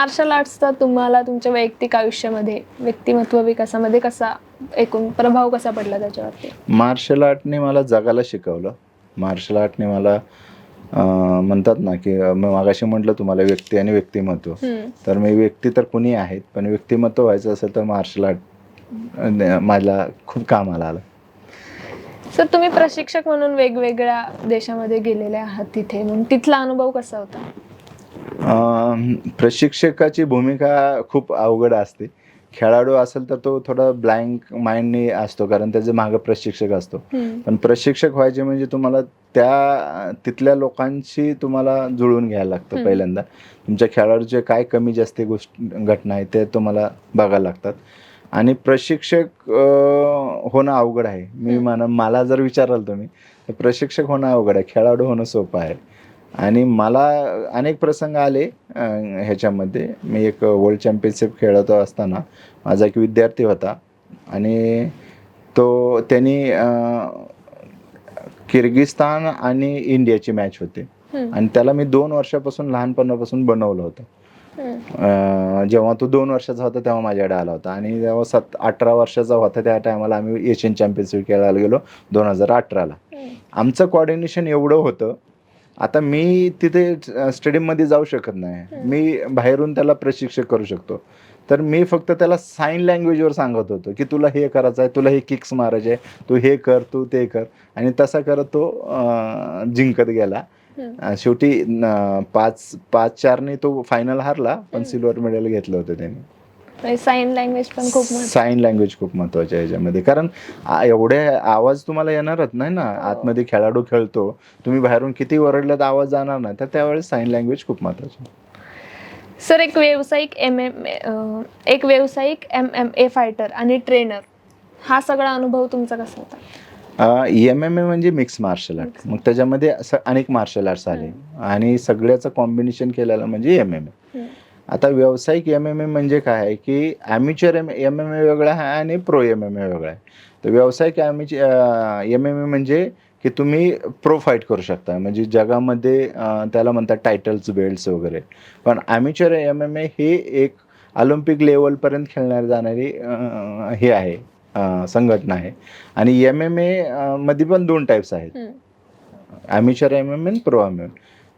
Marshal आर्ट्सचा तुम्हाला तुमच्या वैयक्तिक आयुष्यामध्ये व्यक्तिमत्व विकासामध्ये कसा एकूण प्रभाव कसा पडला त्याच्यावरती? मार्शल आर्टने मला जगायला शिकवलं. मार्शल आर्टने मला म्हणतात ना की मागाशी म्हटलं तुम्हाला व्यक्ती आणि व्यक्तिमत्व. तर मी व्यक्ती तर कुणी आहेत पण व्यक्तिमत्व व्हायचं असेल तर मार्शल आर्ट मला खूप कामाला आलं. सर तुम्ही प्रशिक्षक म्हणून वेगवेगळ्या देशामध्ये गेलेले आहात तिथे. मग तिथला अनुभव कसा होता? प्रशिक्षकाची भूमिका खूप अवघड असते. खेळाडू असेल तर तो थोडा ब्लँक माइंडने असतो कारण त्याचे मागं प्रशिक्षक असतो. पण प्रशिक्षक व्हायचे म्हणजे तुम्हाला त्या तिथल्या लोकांशी तुम्हाला जुळून घ्यायला लागतं. पहिल्यांदा. तुमच्या खेळाडूचे काय कमी जास्त गोष्ट घटना आहेत ते तुम्हाला बघायला लागतात. आणि प्रशिक्षक होणं अवघड आहे. मी. म्हणा मला जर विचाराल तुम्ही तर प्रशिक्षक होणं अवघड आहे. खेळाडू होणं सोपं आहे. आणि मला अनेक प्रसंग आले ह्याच्यामध्ये. मी एक वर्ल्ड चॅम्पियनशिप खेळत असताना. माझा एक विद्यार्थी होता. आणि तो त्यांनी किर्गिस्तान आणि इंडियाची मॅच होती. आणि त्याला मी दोन वर्षापासून लहानपणापासून बनवलं होतं. जेव्हा तो दोन वर्षाचा होता तेव्हा माझ्याकडे आला होता. आणि जेव्हा सात अठरा वर्षाचा होता त्या टायमाला आम्ही एशियन चॅम्पियनशिप खेळायला गेलो दोन हजार अठराला. आमचं कॉर्डिनेशन एवढं होतं आता मी तिथे स्टेडियममध्ये जाऊ शकत नाही. मी बाहेरून त्याला प्रशिक्षक करू शकतो. तर मी फक्त त्याला साईन लँग्वेजवर सांगत होतो की तुला हे करायचं आहे तुला हे किक्स मारायचे आहे तू हे कर तू ते कर. आणि तसा करत तो जिंकत गेला. शेवटी पाच पाच चारने तो फायनल हारला पण. सिल्वर मेडल घेतलं होतं त्यांनी. साईन लँग्वेज पण खूप. साईन लँग्वेज खूप महत्वाची आहे याच्यामध्ये. कारण एवढे आवाज तुम्हाला येणारच नाही ना. हो. आतमध्ये खेळाडू खेळतो. तुम्ही बाहेरून किती ओरडलं तर आवाज जाणार नाही. तर त्यावेळेस साईन लँग्वेज खूप महत्वाची सर एक व्यावसायिक एम एम एक व्यावसायिक एम एम ए फायटर आणि ट्रेनर हा सगळा अनुभव तुमचा कसा होता? एम एम ए म्हणजे मिक्स मार्शल आर्ट मग त्याच्यामध्ये असं अनेक मार्शल आर्ट्स आले. आणि सगळ्याचं कॉम्बिनेशन केलेलं म्हणजे एम एम ए. आता व्यावसायिक एम एम ए म्हणजे काय आहे की amateur M M M A वेगळा आहे आणि प्रो एम एम ए वेगळा आहे. तर व्यावसायिक ॲम्युच एम एम ए म्हणजे की तुम्ही प्रो फाईट करू शकता. म्हणजे जगामध्ये त्याला म्हणतात टायटल्स बेल्ट्स वगैरे. पण ॲम्युचर एम एम ए हे एक ऑलिम्पिक लेवलपर्यंत खेळण्यात जाणारी हे आहे संघटना आहे. आणि एम एम ए मध्ये पण दोन टाईप्स आहेत. हम्म. Amateur M M and pro M M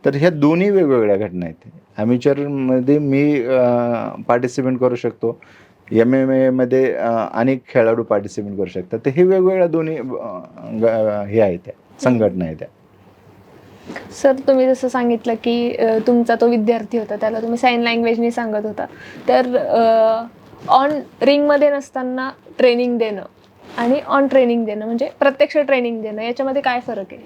तर ह्या दोन्ही वेगवेगळ्या घटना आहेत. ॲमेचरमध्ये मी पार्टिसिपेट करू शकतो. एम एम एमध्ये अनेक खेळाडू पार्टिसिपेट करू शकतात. तर हे वेगवेगळ्या दोन्ही हे आहेत त्या संघटना आहेत त्या. सर तुम्ही जसं सांगितलं की तुमचा तो विद्यार्थी होता त्याला तुम्ही साईन लँग्वेजने सांगत होता. तर ऑन रिंगमध्ये नसताना ट्रेनिंग देणं आणि ऑन ट्रेनिंग देणं म्हणजे प्रत्यक्ष ट्रेनिंग देणं याच्यामध्ये काय फरक आहे?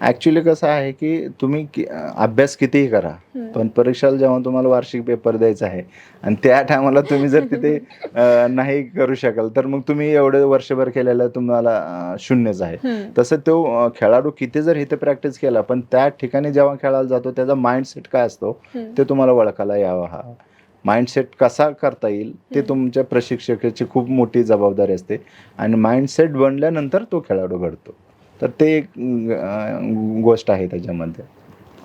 ॲक्च्युली कसं आहे की तुम्ही कि- अभ्यास कितीही करा. पण परीक्षेला जेव्हा तुम्हाला वार्षिक पेपर द्यायचा आहे आणि त्या टायमाला तुम्ही जर तिथे नाही करू शकाल तर मग तुम्ही एवढं वर्षभर केलेलं तुम्हाला शून्यच आहे. तसं तो खेळाडू किती जर इथे प्रॅक्टिस केला पण त्या ठिकाणी जेव्हा खेळायला जातो त्याचा माइंडसेट काय असतो. ते तुम्हाला ओळखायला यावं हा माइंडसेट कसा करता येईल ते. तुमच्या प्रशिक्षकाची खूप मोठी जबाबदारी असते आणि माइंडसेट बनल्यानंतर तो खेळाडू घडतो तर ते एक गोष्ट आहे त्याच्यामध्ये.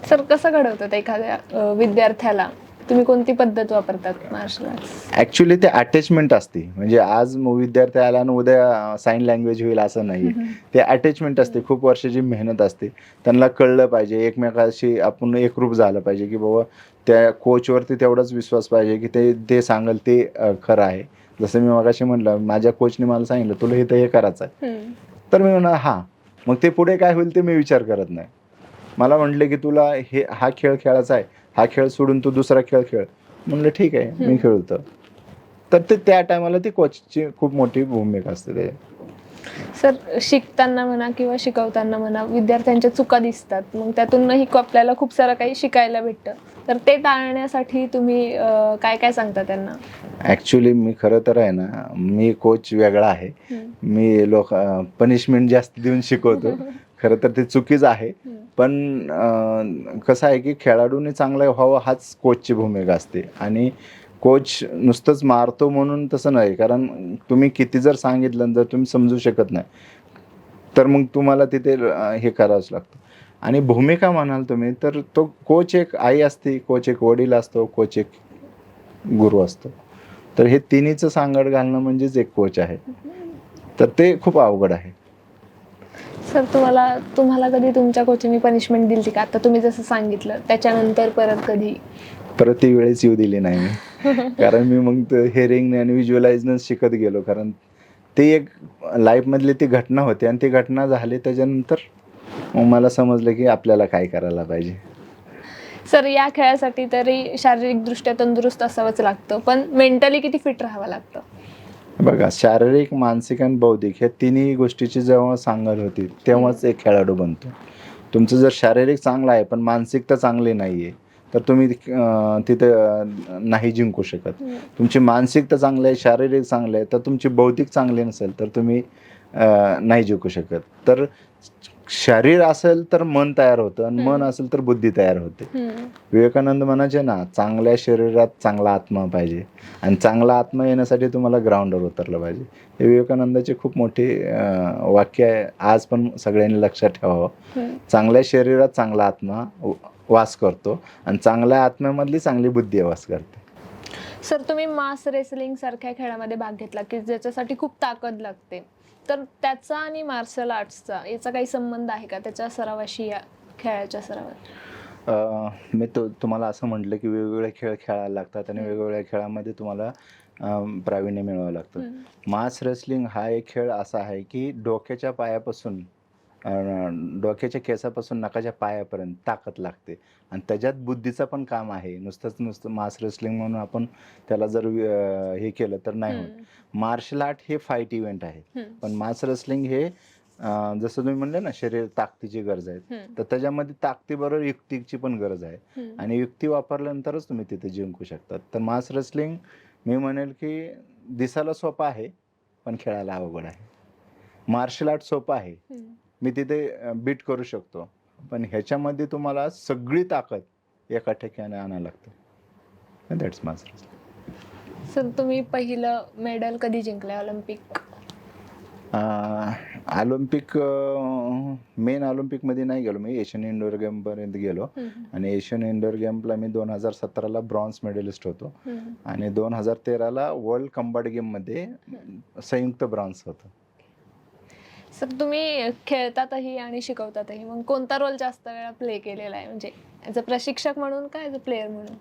सर कसं घडवतात एखाद्या विद्यार्थ्याला? तुम्ही कोणती पद्धत वापरतात मार्शल ॲक्च्युली ते अटॅचमेंट असते. म्हणजे आज विद्यार्थी आला आणि उद्या साईन लँग्वेज होईल असं नाही. ते अटॅचमेंट असते. खूप वर्षाची मेहनत असते. त्यांना कळलं पाहिजे. एकमेकाशी आपण एकरूप झालं पाहिजे की बाबा त्या कोचवरती तेवढाच विश्वास पाहिजे की ते ते सांगेल ते खरं आहे. जसं मी मगाशी म्हटलं माझ्या कोचने मला सांगितलं तुला हे तर हे करायचं आहे तर मी म्हणा हां. मग ते पुढे काय होईल ते मी विचार करत नाही. मला म्हटले की तुला हे हा खेळ खेळायचा आहे. हा खेळ सोडून तू दुसरा खेळ खेळ. म्हणलं ठीक आहे मी. खेळतो. तर ते त्या टायमाला ती कोचची खूप मोठी भूमिका असते त्याच्यात सर शिकताना म्हणा किंवा शिकवताना म्हणा विद्यार्थ्यांच्या चुका दिसतात. मग त्यातूनही आपल्याला खूप सारं काही शिकायला भेटतं. तर ते टाळण्यासाठी तुम्ही काय काय सांगता त्यांना? ॲक्च्युली मी खरं तर आहे ना मी कोच वेगळा आहे. मी लोक पनिशमेंट जास्त देऊन शिकवतो. खरं तर ते चुकीचं आहे. पण कसं आहे की खेळाडूने चांगलं व्हावं हाच कोचची भूमिका असते. आणि कोच नुसतंच मारतो म्हणून तसं नाही. कारण तुम्ही किती जर सांगितलं जर तुम्ही समजू शकत नाही तर मग तुम्हाला तिथे हे करावंच लागतं. आणि भूमिका म्हणाल तुम्ही तर तो कोच एक आई असते कोच एक वडील असतो कोच एक गुरु असतो. तर हे तिन्हीचं सांगड घालणं म्हणजेच एक कोच आहे. तर ते खूप अवघड आहे. सर तुम्हाला तुम्हाला कधी तुमच्या कोचिंगनी पनिशमेंट दिली का? आता तुम्ही जसं सांगितलं त्याच्यानंतर परत कधी? परत ती वेळेस येऊ दिली नाही मी. कारण मी मग हेअरिंग आणि व्हिज्युअलाइजनं शिकत गेलो. कारण ती एक लाईफमधली ती घटना होती आणि ती घटना झाली त्याच्यानंतर मग मला समजलं की आपल्याला काय करायला पाहिजे. सर या खेळासाठी तरी शारीरिकदृष्ट्या तंदुरुस्त असावंच लागतं पण मेंटली किती फिट राहावं लागतं? बघा शारीरिक मानसिक आणि बौद्धिक ह्या तिन्ही गोष्टीची जेव्हा सांगड होती तेव्हाच एक खेळाडू बनतो. तुमचं जर शारीरिक चांगलं आहे पण मानसिकता चांगली नाही आहे तर तुम्ही तिथे नाही जिंकू शकत. तुमची मानसिकता चांगली आहे शारीरिक चांगलं आहे तर तुमची बौद्धिक चांगली नसेल तर तुम्ही नाही जिंकू शकत. तर शरीर असेल तर मन तयार होतं आणि मन. असेल तर बुद्धी तयार होते. विवेकानंद म्हणायचे ना चांगल्या शरीरात चांगला आत्मा पाहिजे आणि चांगला आत्मा येण्यासाठी तुम्हाला ग्राउंडवर उतरलं पाहिजे हे विवेकानंदाचे खूप मोठे वाक्य आहे आज पण सगळ्यांनी लक्षात ठेवावं. चांगल्या शरीरात चांगला आत्मा वास करतो आणि चांगल्या आत्म्यामधली चांगली बुद्धी वास करते सर तुम्ही मास रेसलिंग सारख्या खेळामध्ये भाग घेतला की ज्याच्यासाठी खूप ताकद लागते तर त्याचा आणि मार्शल आर्ट्सचा याचा काही संबंध आहे का त्याच्या सरावाशी या खेळाच्या सरावात मी तो तुम्हाला असं म्हटलं की वेगवेगळे खेळ खेळायला लागतात आणि. वेगवेगळ्या खेळामध्ये तुम्हाला प्रावीण्य मिळवावं लागतं. मास रेसलिंग हा एक खेळ असा आहे की डोक्याच्या पायापासून डोक्याच्या केसापासून नकाच्या पायापर्यंत ताकद लागते आणि त्याच्यात बुद्धीचं पण काम आहे नुसतंच नुसतं मास रेसलिंग म्हणून आपण त्याला जर हे केलं तर नाही होत. मार्शल आर्ट हे फाईट इव्हेंट आहे. पण मास रेसलिंग हे जसं तुम्ही म्हणले ना शरीर ताकदीची गरज आहे. तर त्याच्यामध्ये ताकदीबरोबर युक्तीची पण गरज आहे. आणि युक्ती वापरल्यानंतरच तुम्ही तिथे जिंकू शकतात तर मास रेसलिंग मी म्हणेल की दिसायला सोपं आहे पण खेळायला अवघड आहे मार्शल आर्ट सोपं आहे. मी तिथे बीट करू शकतो. पण ह्याच्यामध्ये तुम्हाला सगळी ताकद एका ठिकाणी आणायला लागतं. दॅट्स रेसलिंग सर तुम्ही पहिलं मेडल कधी जिंकलंय ऑलिम्पिक? ऑलिम्पिक मेन ऑलिम्पिकमध्ये नाही गेलो. मी एशियन इंडोर गेमपर्यंत गेलो. आणि एशियन इंडोर गेमला मी दोन हजार सतराला ब्रॉन्झ मेडलिस्ट होतो. आणि दोन हजार तेराला वर्ल्ड कंबाट गेममध्ये संयुक्त ब्रॉन्झ होतं. सर तुम्ही खेळतातही आणि शिकवतातही. मग कोणता रोल जास्त वेळा प्ले केलेला आहे? म्हणजे ॲज अ प्रशिक्षक म्हणून का ॲज अ प्लेअर म्हणून?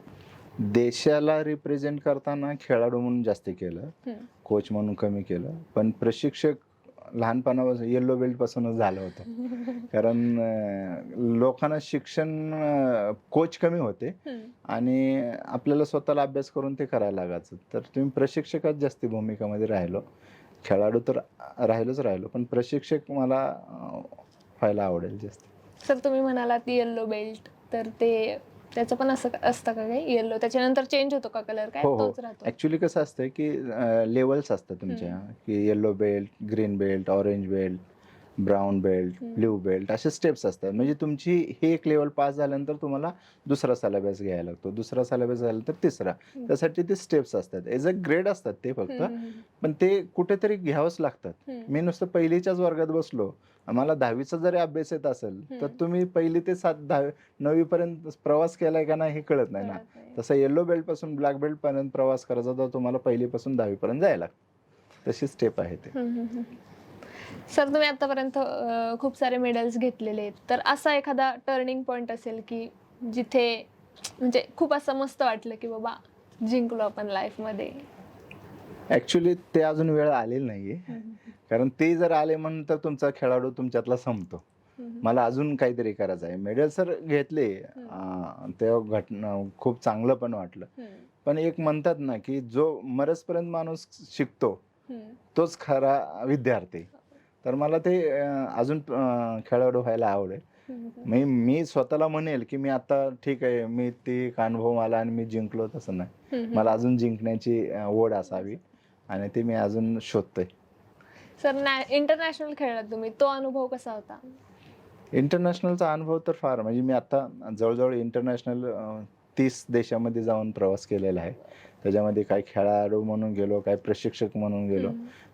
देशाला रिप्रेझेंट करताना खेळाडू म्हणून जास्त केलं. हम्म. कोच म्हणून कमी केलं. पण प्रशिक्षक लहानपणापासून येल्लो बेल्ट पासूनच झालं होतं. कारण अं, लोकांना शिक्षण कोच कमी होते. हम्म. आणि आपल्याला स्वतःला अभ्यास करून ते करायला लागायचं. तर तुम्ही प्रशिक्षकात जास्ती भूमिकामध्ये राहिलो. खेळाडू तर राहिलोच राहिलो पण प्रशिक्षक मला व्हायला आवडेल जास्त. सर तुम्ही म्हणालात येल्लो बेल्ट तर ते त्याचं पण असं असतं का काही? येल्लो त्याच्यानंतर चेंज होतो का कलर काय? हो, हो. तोच राहतो. ऍक्च्युली कसं असतं की लेवल्स असतात तुमच्या की yellow belt green belt orange belt brown belt. Blue belt असे स्टेप्स असतात. म्हणजे तुमची हे एक लेवल पास झाल्यानंतर तुम्हाला दुसरा सिलेबस घ्यायला लागतो. दुसरा सिलेबस झाल्यानंतर तिसरा. त्यासाठी ते स्टेप्स असतात. एज अ ग्रेड असतात ते फक्त. पण ते कुठेतरी घ्यावंच लागतात. मी नुसतं पहिलीच्याच वर्गात बसलो. मला दहावीचा जरी अभ्यास येत असेल तर. तुम्ही पहिली ते सात दहावी नववी पर्यंत प्रवास केलाय का नाही हे कळत नाही ना. तसं येलो बेल्टपासून ब्लॅक बेल्ट पर्यंत प्रवास करायचा तर तुम्हाला पहिलीपासून दहावी पर्यंत जायला लागतं. तशी स्टेप आहे ते. सर तुम्ही आतापर्यंत खूप सारे मेडल्स घेतलेले आहेत. तर असा एखादा टर्निंग पॉइंट असेल की जिथे म्हणजे खूप असं मस्त वाटलं की बाबा जिंकलो आपण लाईफमध्ये ऍक्च्युली ते अजून वेळ आलेली नाहीये. कारण ते जर आले म्हणून तर तुमचा खेळाडू तुमच्यातला संपतो. मला अजून काहीतरी करायचं आहे. मेडल सर घेतले. तेव्हा घटना खूप चांगलं पण वाटलं. पण एक म्हणतात ना की जो मरसपर्यंत माणूस शिकतो तोच खरा विद्यार्थी तर मला ते अजून खेळाडू व्हायला आवडेल. मी मी स्वतःला म्हणेल की मी आता ठीक आहे मी ती अनुभव मला आणि मी जिंकलो तसं नाही. मला अजून जिंकण्याची ओढ असावी आणि ते मी अजून शोधतोय. सर इंटरनॅशनल खेळलात तुम्ही. तो अनुभव कसा होता? इंटरनॅशनलचा अनुभव तर फार. म्हणजे मी आता जवळजवळ इंटरनॅशनल तीस देशामध्ये जाऊन प्रवास केलेला आहे. त्याच्यामध्ये काय खेळाडू म्हणून गेलो काय प्रशिक्षक म्हणून गेलो.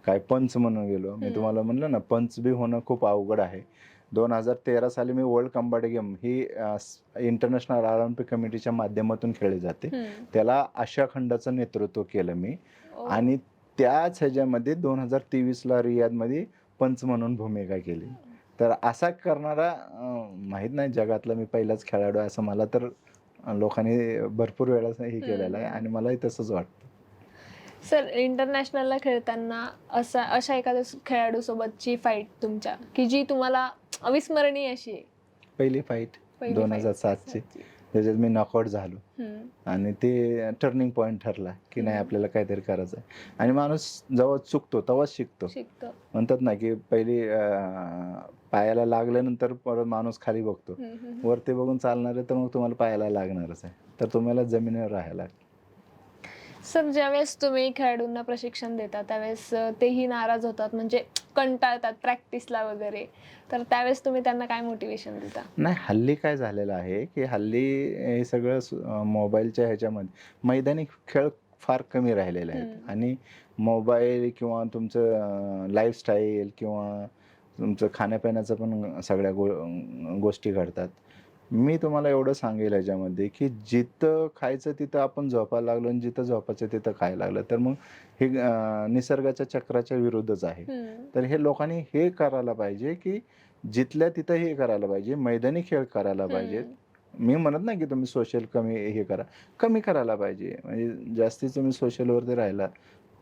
काय पंच म्हणून गेलो. मी. तुम्हाला म्हणलं ना पंच बी होणं खूप अवघड आहे. दोन हजार तेरा साली मी वर्ल्ड कंबाट गेम ही इंटरनॅशनल ऑलिम्पिक कमिटीच्या माध्यमातून खेळली जाते. त्याला आशिया खंडाचं नेतृत्व केलं मी. आणि त्याच ह्याच्यामध्ये दोन हजार तेवीसला रियादमध्ये पंच म्हणून भूमिका केली. तर असा करणारा माहीत नाही जगातला मी पहिलाच खेळाडू असं मला तर लोकांनी भरपूर वेळा हे केलेलं आहे आणि मलाही तसंच वाटतं. सर इंटरनॅशनलला खेळताना असा अशा एखाद्या खेळाडू सोबतची फाईट तुमच्या की जी तुम्हाला अविस्मरणीय अशी आहे पहिली फाईट पहिली दोन. हजार सातची. त्याच्यात मी नॉकआउट झालो हम्म. आणि ते टर्निंग पॉईंट ठरला की नाही आपल्याला काहीतरी करायचं आहे आणि माणूस जेव्हा चुकतो तेव्हाच शिकतो शिकतो म्हणतात ना की पहिली अं, पायाला लागल्यानंतर परत माणूस खाली बघतो हम्म, हम्म. वरती बघून चालणार आहे तर मग तुम्हाला पायाला लागणारच आहे तर तुम्हाला जमिनीवर राहायला लागतं. सर ज्यावेळेस तुम्ही खेळाडूंना प्रशिक्षण देता त्यावेळेस तेही नाराज होतात म्हणजे कंटाळतात प्रॅक्टिसला वगैरे. तर त्यावेळेस तुम्ही त्यांना काय मोटिवेशन देता? नाही हल्ली काय झालेलं आहे की हल्ली हे सगळं मोबाईलच्या ह्याच्यामध्ये मैदानी खेळ फार कमी राहिलेले आहेत. आणि मोबाईल किंवा तुमचं लाईफस्टाईल किंवा तुमचं खाण्यापिण्याचं पण सगळ्या गो गोष्टी घडतात. मी तुम्हाला एवढं सांगेल ह्याच्यामध्ये की जिथं खायचं तिथं आपण झोपायला लागलो आणि जिथं झोपायचं तिथं खायला लागलं. तर मग हे निसर्गाच्या चक्राच्या विरुद्धच आहे. तर हे लोकांनी हे करायला पाहिजे की जिथल्या तिथं हे करायला पाहिजे मैदानी खेळ करायला पाहिजेत मी म्हणत नाही की तुम्ही सोशल कमी हे करा. कमी करायला पाहिजे. म्हणजे जास्तीत तुम्ही सोशलवरती राहिला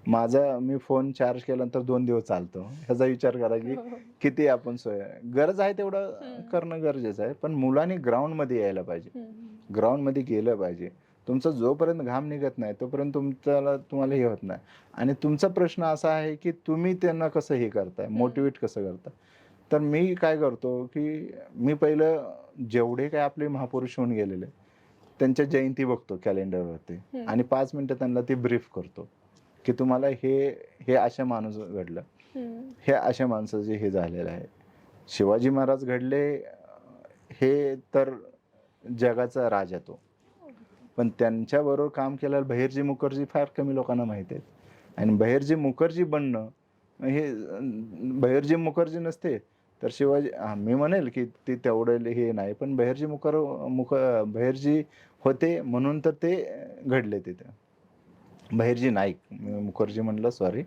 माझा मी फोन चार्ज केल्यानंतर दोन दिवस चालतो. ह्याचा विचार करा की किती आपण सोय गरज आहे तेवढं. करणं गरजेचं आहे पण मुलांनी ग्राउंडमध्ये यायला पाहिजे. ग्राउंडमध्ये गेलं पाहिजे. तुमचा जोपर्यंत घाम निघत नाही तोपर्यंत तुमच्याला तुम्हाला हे होत नाही. आणि तुमचा प्रश्न असा आहे की तुम्ही त्यांना कसं हे करताय मोटिवेट कसं करता तर मी काय करतो की मी पहिलं जेवढे काय आपले महापुरुष होऊन गेलेले त्यांच्या जयंती बघतो कॅलेंडरवरती. आणि पाच मिनटं त्यांना ते ब्रीफ करतो. की तुम्हाला हे हे अशा माणूस घडलं. हे अशा माणसाचे हे झालेलं आहे. शिवाजी महाराज घडले हे तर जगाचा राजा तो. पण त्यांच्याबरोबर काम केलेलं बहिर्जी मुखर्जी फार कमी लोकांना माहीत आहेत. आणि बहिर्जी मुखर्जी बनणं हे बहिर्जी मुखर्जी नसते तर शिवाजी मी म्हणेल की ते तेवढं हे नाही पण बहिर्जी मुखर मुख बहिर्जी होते म्हणून तर ते घडले तिथे. बहिर्जी नाईक मुखर्जी म्हणलं सॉरी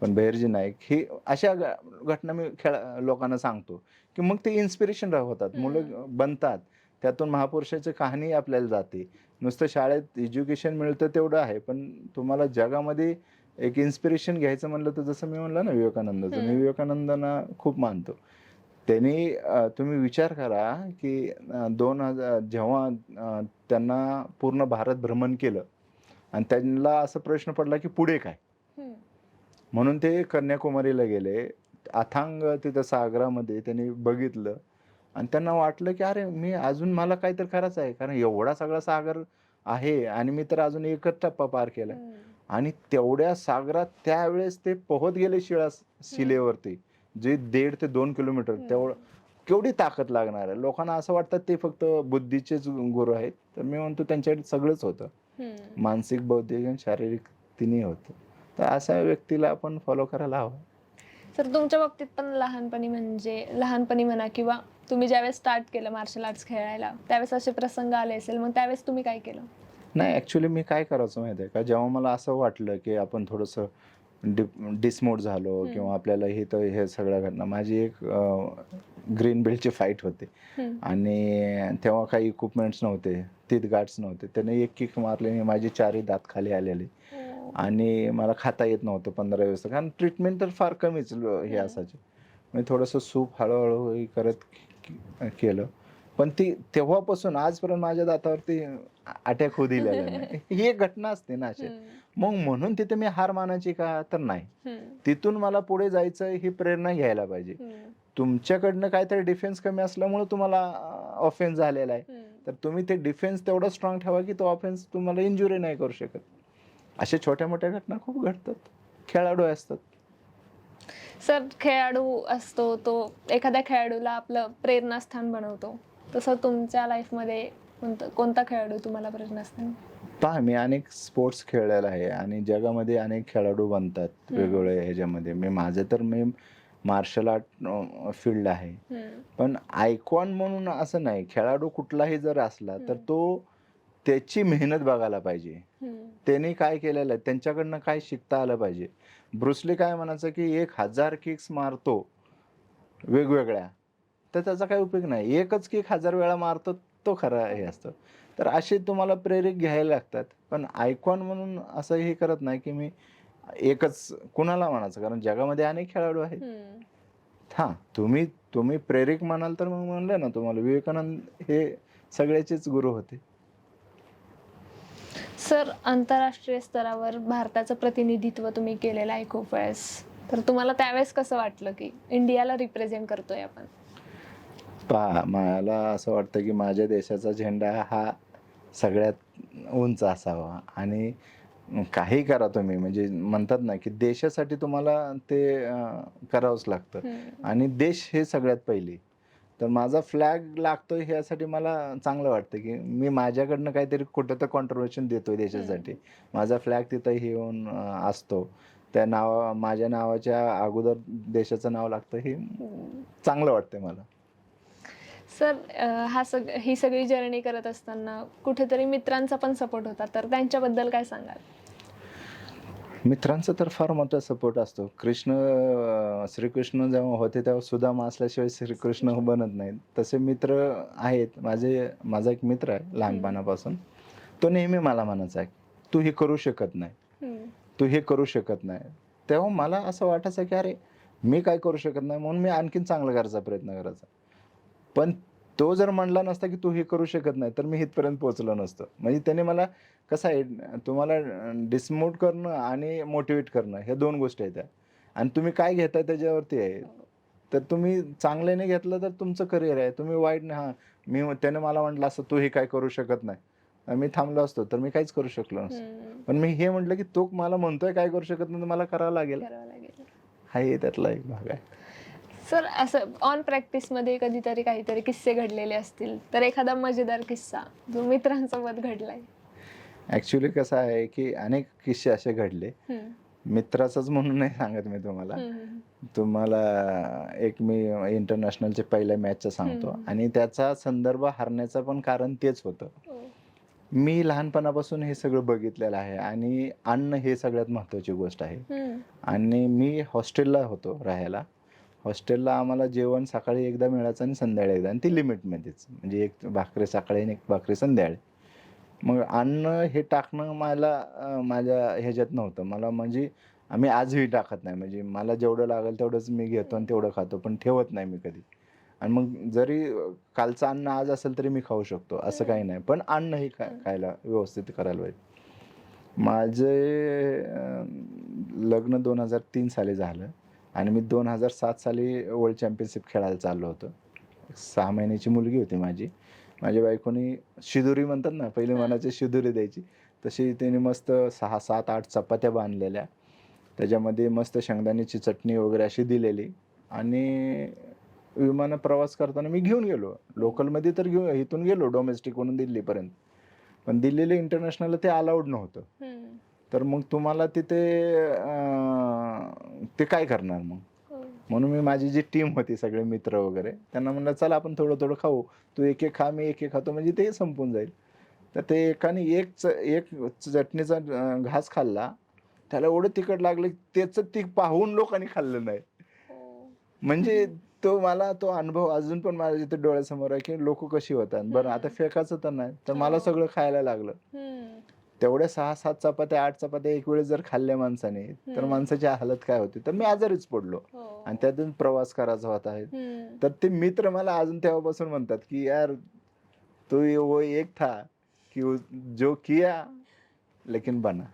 पण बहिर्जी नाईक ही अशा घटना मी खेळ लोकांना सांगतो की मग ते इन्स्पिरेशन होतात. मुलं बनतात. त्यातून महापुरुषाची कहाणी आपल्याला जाते. नुसतं शाळेत एज्युकेशन मिळतं तेवढं आहे पण तुम्हाला जगामध्ये एक इन्स्पिरेशन घ्यायचं म्हणलं तर जसं मी म्हणलं ना विवेकानंदाचं मी. विवेकानंदांना खूप मानतो. त्यांनी तुम्ही विचार करा की दोन हजार जेव्हा त्यांना पूर्ण भारत भ्रमण केलं आणि त्यांना असं प्रश्न पडला की पुढे काय. म्हणून ते कन्याकुमारीला गेले. अथांग तिथं सागरामध्ये त्यांनी बघितलं. आणि त्यांना वाटलं की अरे मी अजून मला काहीतरी करायचं आहे. कारण एवढा सगळा सागर आहे आणि मी तर अजून एकच टप्पा पार केला. आणि तेवढ्या सागरात त्यावेळेस ते पोहत गेले शिळा शिलेवरती जे दीड ते दोन किलोमीटर. तेवढं केवढी ताकद लागणार आहे? लोकांना असं वाटतं ते फक्त बुद्धीचेच गुरु आहेत. तर मी म्हणतो त्यांच्याकडे सगळंच होतं. मानसिक बौद्धिक आणि शारीरिक तिन्ही होतं. तर अशा व्यक्तीला आपण फॉलो करायला हवं. सर तुमच्या बाबतीत पण लहानपणी म्हणजे लहानपणी म्हणा किंवा तुम्ही ज्यावेळेस स्टार्ट केलं मार्शल आर्ट्स खेळायला त्यावेळेस असे प्रसंग आले असेल मग त्यावेळेस तुम्ही काय केलं? नाही ॲक्च्युली मी काय करायचं माहिती आहे का? जेव्हा मला असं वाटलं की आपण थोडंसं डि डिसमोड झालो हम्म. किंवा आपल्याला हे तर हे सगळ्या घटना माझी एक ग्रीन बेल्टची फाईट होते. आणि तेव्हा काही इक्विपमेंट्स नव्हते. तीत गार्ड्स नव्हते त्याने एक किक मारली आणि माझी चारही दात खाली आलेले हो. आणि मला खाता येत नव्हतं पंधरा दिवस कारण ट्रीटमेंट तर फार कमीच हे. असायचे मी थोडंसं सूप हळूहळू करत केलं पण ती तेव्हापासून आजपर्यंत माझ्या दातावरती अटॅक होऊ दिलेला नाही ही एक घटना असते ना अशी. मग म्हणून तिथे मी हार मानायची का तर नाही. तिथून मला पुढे जायचं ही प्रेरणा घ्यायला पाहिजे. तुमच्याकडनं काहीतरी डिफेन्स कमी असल्यामुळे तुम्हाला ऑफेन्स झालेला आहे. तर तुम्ही ते डिफेन्स तेवढा स्ट्रॉंग ठेवा की तो ऑफेन्स तुम्हाला इंजुरी नाही करू शकत. अशा छोट्या मोठ्या घटना खूप घडतात. खेळाडू असतात. सर खेळाडू असतो तो एखाद्या खेळाडूला आपलं प्रेरणास्थान बनवतो. तसं तुमच्या लाईफमध्ये कोणतं कोणता खेळाडू तुम्हाला प्रेरणास्थान? पहा मी अनेक स्पोर्ट्स खेळलेला आहे आणि जगामध्ये अनेक खेळाडू बनतात हम्म. वेगवेगळ्या ह्याच्यामध्ये. मी माझं तर मी मार्शल आर्ट फील्ड आहे. पण आयकॉन म्हणून असं नाही खेळाडू कुठलाही जर असला तर. तो त्याची मेहनत बघायला पाहिजे. त्यांनी काय केलेलं आहे त्यांच्याकडनं काय शिकता आलं पाहिजे ब्रुसली काय म्हणायचं की एक हजार किक्स मारतो वेगवेगळ्या तर त्याचा काही उपयोग नाही एकच किक हजार वेळा मारतो तो खरा हे असतं तर असे तुम्हाला प्रेरित घ्यायला लागतात पण आयकॉन म्हणून असं हे करत नाही की मी एकच कुणाला म्हणायचं? कारण जगामध्ये अनेक खेळाडू आहेत. हां तुम्ही तुम्ही प्रेरिक म्हणाल तर मग म्हणलं ना तुम्हाला विवेकानंद हे सगळ्याचेच गुरु होते. सर आंतरराष्ट्रीय स्तरावर भारताचं प्रतिनिधित्व तुम्ही केलेलं आहे खूप वेळेस. तर तुम्हाला त्यावेळेस कसं वाटलं की इंडियाला रिप्रेझेंट करतोय आपण? पहा मला असं वाटतं की माझ्या देशाचा झेंडा हा सगळ्यात उंच असावा. आणि काही करा तुम्ही. म्हणजे म्हणतात ना की देशासाठी तुम्हाला ते करावंच लागतं. आणि देश हे सगळ्यात पहिली. तर माझा फ्लॅग लागतोय ह्यासाठी मला चांगलं वाटतं की मी माझ्याकडनं काहीतरी कुठं तर कॉन्ट्रीब्युशन देतोय देशासाठी. माझा फ्लॅग तिथं हे येऊन असतो. त्या नावा माझ्या नावाच्या अगोदर देशाचं नाव लागतं हे चांगलं वाटतंय मला. सर हा सग ही सगळी जर्नी करत असताना कुठेतरी मित्रांचा पण सपोर्ट होता. तर त्यांच्याबद्दल काय सांगाल? मित्रांचा तर फार मोठा सपोर्ट असतो. कृष्ण श्रीकृष्ण जेव्हा होते तेव्हा सुदामा असल्याशिवाय श्रीकृष्ण बनत नाहीत. तसे मित्र आहेत. माझे माझा एक मित्र आहे लहानपणापासून. तो नेहमी मला म्हणायचा आहे तू हे करू शकत नाही. तू हे करू शकत नाही. तेव्हा मला असं वाटायचं की अरे मी काय करू शकत नाही? म्हणून मी आणखीन चांगलं करायचा प्रयत्न करायचा. पण तो जर म्हणला नसता की तू हे करू शकत नाही तर मी इथपर्यंत पोहोचलो नसतो. म्हणजे त्याने मला कसं आहे तुम्हाला डिसमोट करणं आणि मोटिवेट करणं ह्या दोन गोष्टी आहेत त्या. आणि तुम्ही काय घेताय त्याच्यावरती आहे तर तुम्ही चांगल्याने घेतलं तर तुमचं करिअर आहे. तुम्ही वाईट नाही हां मी त्याने मला म्हटलं असं तू हे काय करू शकत नाही. मी थांबलो असतो तर मी काहीच करू शकलो नसतो. पण मी हे म्हटलं की तो मला म्हणतोय काय करू शकत नाही मला करावं लागेल. करावं लागेल. हा हे त्यातला एक भाग आहे. सर असं ऑन प्रॅक्टिसमध्ये कधीतरी काहीतरी किस्से घडलेले असतील तर एखादा मजेदार किस्सा जो मित्रांसोबत घडलाय ॲक्च्युली कसं आहे की अनेक किस्से असे घडले हम्म. मित्राचंच म्हणून नाही सांगत मी तुम्हाला हम्म. तुम्हाला एक मी इंटरनॅशनलच्या पहिल्या मॅचचं सांगतो हम्म. आणि त्याचा संदर्भ हरण्याचं पण कारण तेच होतं हो. मी लहानपणापासून हे सगळं बघितलेलं आहे आणि अन्न हे सगळ्यात महत्त्वाची गोष्ट आहे हम्म. आणि मी हॉस्टेलला होतो राहायला हॉस्टेलला आम्हाला जेवण सकाळी एकदा मिळायचं आणि संध्याकाळी एकदा. आणि ती लिमिटमध्येच म्हणजे एक भाकरी सकाळी आणि एक भाकरी संध्याकाळी. मग अन्न हे टाकणं मला माझ्या ह्याच्यात नव्हतं. मला म्हणजे आम्ही आजही टाकत नाही. म्हणजे मला जेवढं लागेल तेवढंच मी घेतो आणि तेवढं खातो. पण ठेवत नाही मी कधी. आणि मग जरी कालचं अन्न आज असेल तरी मी खाऊ शकतो. असं काही नाही. पण अन्नही खा खायला व्यवस्थित करायला पाहिजे. माझे लग्न दोन हजार तीन साली झालं. आणि मी दोन हजार सात साली वर्ल्ड चॅम्पियनशिप खेळायला चाललो होतो. सहा महिन्याची मुलगी होती माझी. माझ्या बायकोनी शिदुरी म्हणतात ना पहिले मनाची शिदुरी द्यायची. तशी त्याने मस्त सहा सात आठ चपात्या बांधलेल्या. त्याच्यामध्ये मस्त शेंगदाण्याची चटणी वगैरे अशी दिलेली. आणि विमानात प्रवास करताना मी घेऊन गेलो. लोकलमध्ये तर घेऊन इथून गेलो डोमेस्टिक म्हणून दिल्लीपर्यंत. पण दिल्लीला इंटरनॅशनल ते अलाउड नव्हतं. तर मग तुम्हाला तिथे ते काय करणार मग? हो. म्हणून मी माझी जी टीम होती सगळे मित्र वगैरे त्यांना म्हणलं चला आपण थोडं थोडं खाऊ. तू एक एक खा मी एक एक खातो. म्हणजे ते संपून जाईल. तर ते एकाने एक च एक चटणीचा घास खाल्ला. त्याला एवढं तिखट लागलं त्याचं ती पाहून लोकांनी खाल्लं नाही. हो. म्हणजे तो मला तो अनुभव अजून पण माझ्या इथे डोळ्यासमोर आहे की लोक कशी होतात. बरं आता फेकायचं तर नाही तर मला हो. सगळं खायला लागलं. तेवढ्या सहा सात चपात्या आठ चपात्या एक वेळेस जर खाल्ल्या माणसाने तर. माणसाची हालत काय होती तर मी आजारीच पडलो हो. आणि त्यातून प्रवास करायचा होता हम्म. तर ते मित्र मला अजून तेव्हापासून म्हणतात की यार तू ये वो एक था कि जो किया लेकिन बना.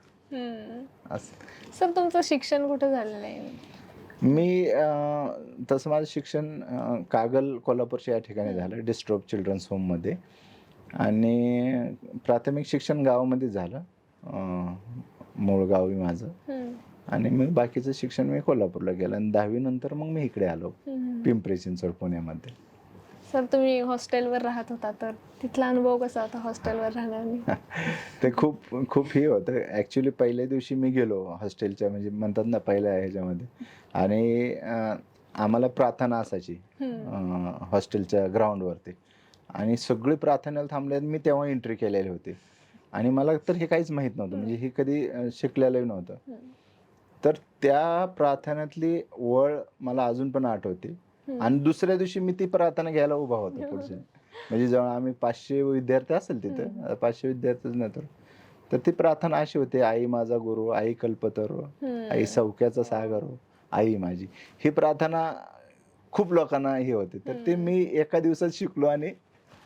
असं सर तुमचं शिक्षण कुठं झालेलं आहे मी तसं माझं शिक्षण कागल कोल्हापूरच्या या ठिकाणी झालं डिस्ट्रॉप चिल्ड्रन्स होममध्ये आणि प्राथमिक शिक्षण गावामध्ये झालं. अं, मूळ गावी माझं. हम्म. आणि मग बाकीचं शिक्षण मी कोल्हापूरला केलं आणि दहावी नंतर मग मी इकडे आलो हम्म. पिंपरी चिंचवड पुण्यामध्ये. सर तुम्ही हॉस्टेलवर राहत होता तर तिथला अनुभव कसा होता हॉस्टेलवर राहण्याने? ते खूप खूप हे होतं. ॲक्च्युली पहिल्या दिवशी मी गेलो हॉस्टेलच्या म्हणजे म्हणतात ना पहिल्या ह्याच्यामध्ये. आणि अं, आम्हाला प्रार्थना असायची हॉस्टेलच्या ग्राउंडवरती आणि सगळे प्रार्थनेला थांबले मी तेव्हा एंट्री केलेली होती. आणि मला तर हे काहीच माहीत नव्हतं. म्हणजे हे कधी अं, शिकलेलंही नव्हतं. तर त्या प्रार्थनेतली वळ मला अजून पण आठवते. आणि दुसऱ्या दिवशी मी ती प्रार्थना घ्यायला उभा होतो पुढचे. म्हणजे जेव्हा आम्ही पाचशे विद्यार्थी असेल तिथं. पाचशे विद्यार्थीच नाही तर. तर ती प्रार्थना अशी होती आई माझा गुरु आई कल्पतरू. आई सौक्याचा सागर हो, आई माझी. ही प्रार्थना खूप लोकांना हे होते. तर ते मी एका दिवसात शिकलो आणि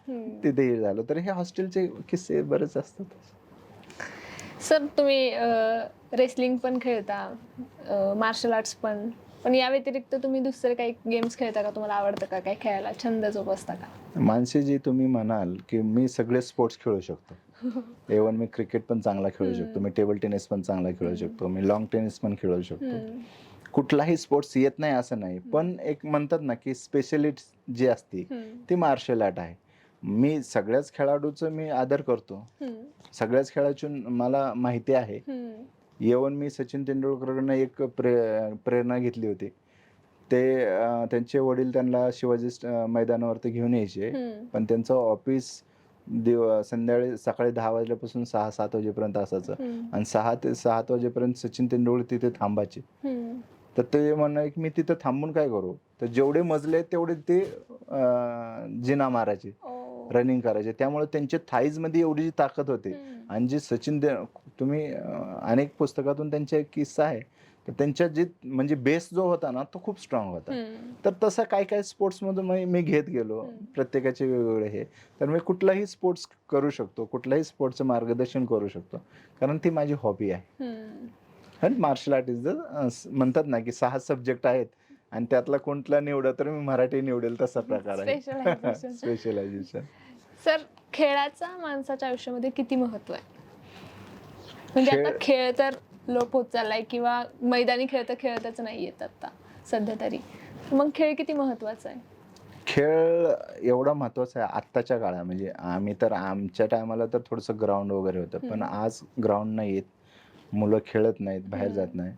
हम्म. तिथे हे झालो. तर हे हॉस्टेलचे किस्से बरेच असतात. सर तुम्ही रेसलिंग पण खेळता मार्शल आर्ट्स पण. पण या व्यतिरिक्त तुम्ही दुसरे काही गेम्स खेळता का? तुम्हाला आवडतं का? काही खेळायला? छंद जोपासता का? मानसी जी तुम्ही म्हणाल की मी सगळे स्पोर्ट्स खेळू शकतो. इव्हन मी क्रिकेट पण चांगला खेळू शकतो. मी टेबल टेनिस पण चांगला खेळू शकतो. मी लॉंग टेनिस पण खेळू शकतो. कुठलाही स्पोर्ट्स येत नाही असं नाही. पण एक म्हणतात ना की स्पेशलिस्ट जी असते. ती मार्शल आर्ट आहे. मी सगळ्याच खेळाडूचं मी आदर करतो. सगळ्याच खेळाची मला माहिती आहे. येऊन मी सचिन तेंडुलकरकडनं एक प्रे प्रेरणा घेतली होती ते त्यांचे वडील त्यांना शिवाजी मैदानावरती घेऊन यायचे. पण त्यांचं ऑफिस दिव संध्याकाळी सकाळी दहा वाजल्यापासून सहा सात वाजेपर्यंत असायचं. आणि सहा ते सात वाजेपर्यंत सचिन तेंडुलकर तिथे थांबायचे. तर ते म्हणणं की मी तिथं थांबून काय करू तर जेवढे मजले तेवढे ते जिना मारायचे. रनिंग करायचे. त्यामुळे त्यांच्या थाईजमध्ये एवढी जी ताकद होते. आणि जे सचिन दे तुम्ही अनेक पुस्तकातून त्यांचा एक किस्सा आहे. तर त्यांच्या जे म्हणजे बेस जो होता ना तो खूप स्ट्रॉंग होता. तर तसं काय काय स्पोर्ट्समधून मी मी घेत गेलो. प्रत्येकाचे वेगवेगळे हे. तर मी कुठलाही स्पोर्ट्स करू शकतो. कुठल्याही स्पोर्ट्सचं मार्गदर्शन करू शकतो. कारण ती माझी हॉबी आहे. मार्शल आर्ट इज द म्हणतात ना की सहा सब्जेक्ट आहेत. आणि त्यातला कोणता निवडा तर मी मराठी निवडेल तसा प्रकार आहे. Specialization. स्पेशलायझेशन सर खेळाचा माणसाच्या आयुष्यामध्ये किती महत्त्व आहे? म्हणजे आता खेळ- तर लोप होत चाललाय किंवा मैदानी खेळ तर खेळतच नाही येत आता सध्या तरी. मग खेळ किती महत्त्वाचा आहे? खेळ एवढा महत्त्वाचा आहे आत्ताच्या काळात. म्हणजे आम्ही तर आमच्या टायमाला तर थोडंसं ग्राउंड वगैरे होतं. पण आज ग्राउंड नाही येत मुलं खेळत नाहीत बाहेर जात नाही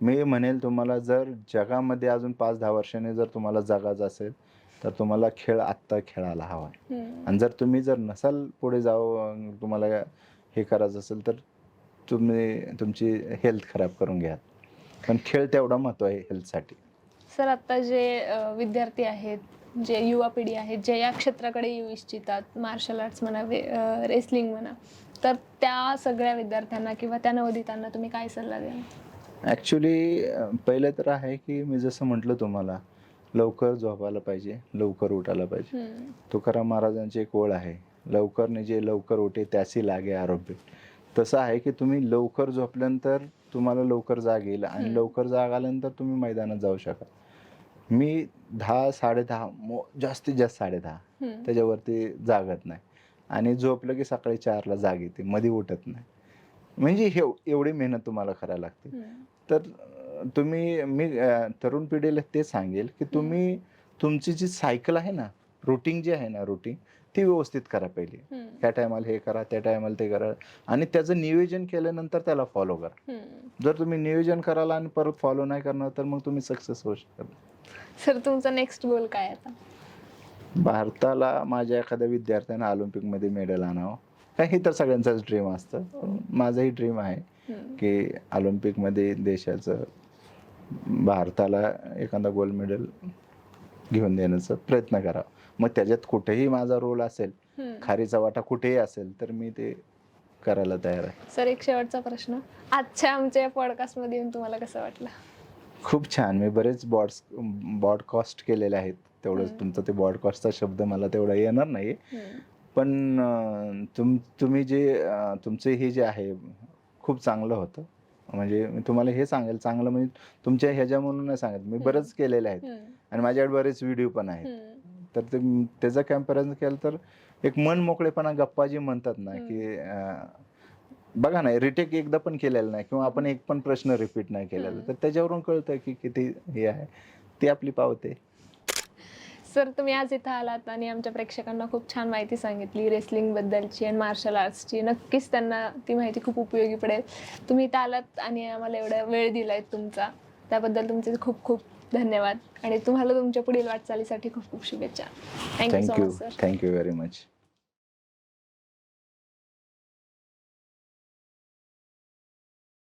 मी म्हणेल तुम्हाला जर जगामध्ये अजून पाच दहा वर्षांनी जर तुम्हाला जगायचं असेल तर तुम्हाला खेळ आत्ता खेळायला हवा आहे. आणि जर तुम्ही जर नसाल पुढे जाऊ अं, तुम्हाला हे करायचं असेल तर तुम्ही तुमची हेल्थ खराब करून घ्या. पण खेळ तेवढा महत्त्व आहे हेल्थसाठी सर आता जे विद्यार्थी आहेत जे युवा पिढी आहेत जे या क्षेत्राकडे येऊ इच्छितात मार्शल आर्ट्स म्हणा रेसलिंग म्हणा तर त्या सगळ्या विद्यार्थ्यांना किंवा त्या नवोदितांना तुम्ही काय सल्ला द्याल? ॲक्च्युली पहिलं तर आहे की मी जसं म्हटलं तुम्हाला लवकर झोपायला पाहिजे लवकर उठायला पाहिजे. तुकाराम महाराजांची एक ओळ आहे लवकर जे लवकर उठे त्याची लागे आरोग्य तसं आहे की तुम्ही लवकर झोपल्यानंतर तुम्हाला लवकर जाग येईल आणि. लवकर जाग आल्यानंतर तुम्ही मैदानात जाऊ शकाल मी दहा साडेदहा मो जास्तीत जास्त साडेदहा. त्याच्यावरती जागत नाही आणि झोपलं की सकाळी चारला जाग येते मध्ये उठत नाही म्हणजे हे एवढी मेहनत तुम्हाला करायला लागते. तर तुम्ही मी तरुण पिढीला ते सांगेल की तुम्ही तुमची जी सायकल आहे ना रुटीन जी आहे ना रुटीन ती व्यवस्थित करा पहिली. त्या टायमाला हे करा त्या टायमाला ते करा आणि त्याचं नियोजन केल्यानंतर त्याला फॉलो करा. जर तुम्ही नियोजन कराल आणि परत फॉलो नाही करणार तर मग तुम्ही सक्सेस होऊ शकाल सर तुमचा नेक्स्ट गोल काय आता? भारताला माझ्या एखाद्या विद्यार्थ्यानं ऑलिम्पिकमध्ये मेडल आणावं. काही तर सगळ्यांचाच ड्रीम असतं माझंही ड्रीम आहे. की ऑलिम्पिकमध्ये देशाचं भारताला एखादा गोल्ड मेडल घेऊन देण्याचा प्रयत्न करावा मग त्याच्यात कुठेही माझा रोल असेल. खारीचा वाटा कुठेही असेल तर मी ते करायला तयार आहे सर एक शेवटचा प्रश्न आजच्या आमच्या पॉडकास्टमध्ये येऊन तुम्हाला कसं वाटलं खूप छान मी बरेच बॉड्स बॉडकास्ट केलेले आहेत तेवढंच. तुमचा ते बॉडकास्टचा शब्द मला तेवढा येणार नाही. पण तुम तुम्ही जे तुमचे हे जे आहे खूप चांगलं होतं. म्हणजे मी तुम्हाला हे सांगेल चांगलं म्हणजे तुमच्या ह्याच्या म्हणून नाही सांगत मी बरंच केलेले आहेत. आणि माझ्याकडे बरेच व्हिडिओ पण आहेत. तर ते त्याचं कॅम्पॅरिझन केलं तर एक मन मोकळेपणा गप्पा जी म्हणतात ना की बघा ना रिटेक एकदा पण केलेलं नाही किंवा आपण एक पण प्रश्न रिपीट नाही केलेला. तर त्याच्यावरून कळतं की किती हे आहे ती आपली पावते. सर तुम्ही आज इथं आलात आणि आमच्या प्रेक्षकांना खूप छान माहिती सांगितली रेसलिंग बद्दलची आणि मार्शल आर्ट्सची नक्कीच त्यांना ती माहिती खूप उपयोगी पडेल. तुम्ही इथं आलात आणि आम्हाला एवढा वेळ दिलाय तुमचा. त्याबद्दल तुमचे खूप खूप धन्यवाद. आणि तुम्हाला तुमच्या पुढील वाटचालीसाठी खूप खूप शुभेच्छा. Thank you so much sir thank you very much